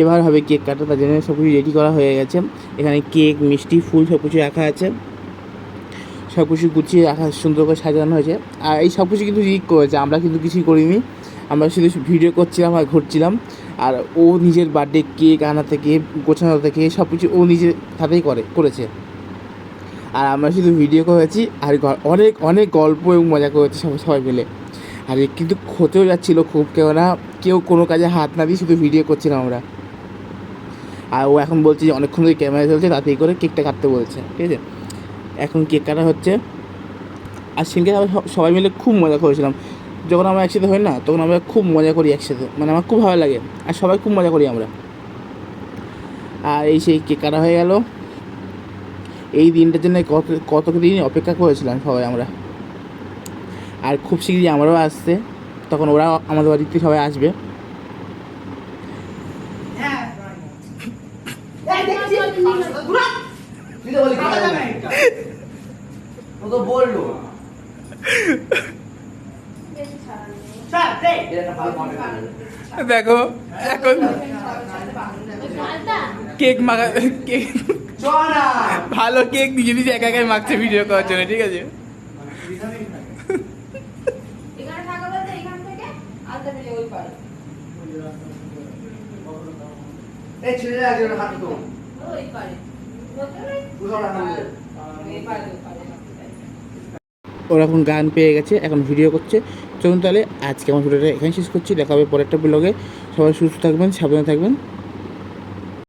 এবার হবে কেক কাটা, তার জন্য সব কিছু রেডি করা হয়ে গেছে। এখানে কেক, মিষ্টি, ফুল সব কিছু রাখা আছে। সব কিছু গুছিয়ে রাখা, সুন্দর করে সাজানো হয়েছে। আর এই সব কিছু কিন্তু রিক করেছে, আমরা কিন্তু কিছুই করিনি। আমরা শুধু ভিডিও করছিলাম আর ঘুরছিলাম। আর ও নিজের বার্থডে কেক আনা থেকে, গোছানো থেকে সব কিছু ও নিজের হাতেই করে, করেছে। আর আমরা শুধু ভিডিও করেছি, আর অনেক অনেক গল্প এবং মজা করেছি সবাই মিলে। আর এ কিন্তু ক্ষতেও যাচ্ছিল খুব, কেননা কেউ কোনো কাজে হাত না দিয়ে শুধু ভিডিও করছিলাম আমরা। আর ও এখন বলছে যে অনেকক্ষণ ধরে ক্যামেরা চলছে, তাতেই করে কেকটা কাটতে বলছে, ঠিক আছে? এখন কেক কাটা হচ্ছে। আর সেদিনকে আমরা সব- সবাই মিলে খুব মজা করেছিলাম। যখন আমরা একসাথে হই না, তখন আমরা খুব মজা করি একসাথে মানে আমার খুব ভালো লাগে। আর সবাই খুব মজা করি আমরা। আর এই সেই কেক কাটা হয়ে গেল। এই দিনটার জন্য কত কত দিন অপেক্ষা করেছিলাম সবাই আমরা। আর খুব শীঘ্রই আমরাও আসছে তখন ওরা আমাদের বাড়িতে সবাই আসবে। দেখো, এখন কেক মাখা, কেক, ভালো কেক নিজে নিজে একা একাই মাখছে ভিডিও করার জন্য, ঠিক আছে এখানে থাকা বলতে এখান থেকে বেরিয়ে ওই পারে। এই ছেলে আগে ওটা হাত তো। ওই পারে। ওরা এখন গান পেয়ে গেছে এখন ভিডিও করছে। চলুন তাহলে আজকে আমার ভিডিওটা এখানে শেষ করছি। দেখা হবে পরেরটা ব্লগে। সবাই সুস্থ থাকবেন সাবধানে থাকবেন।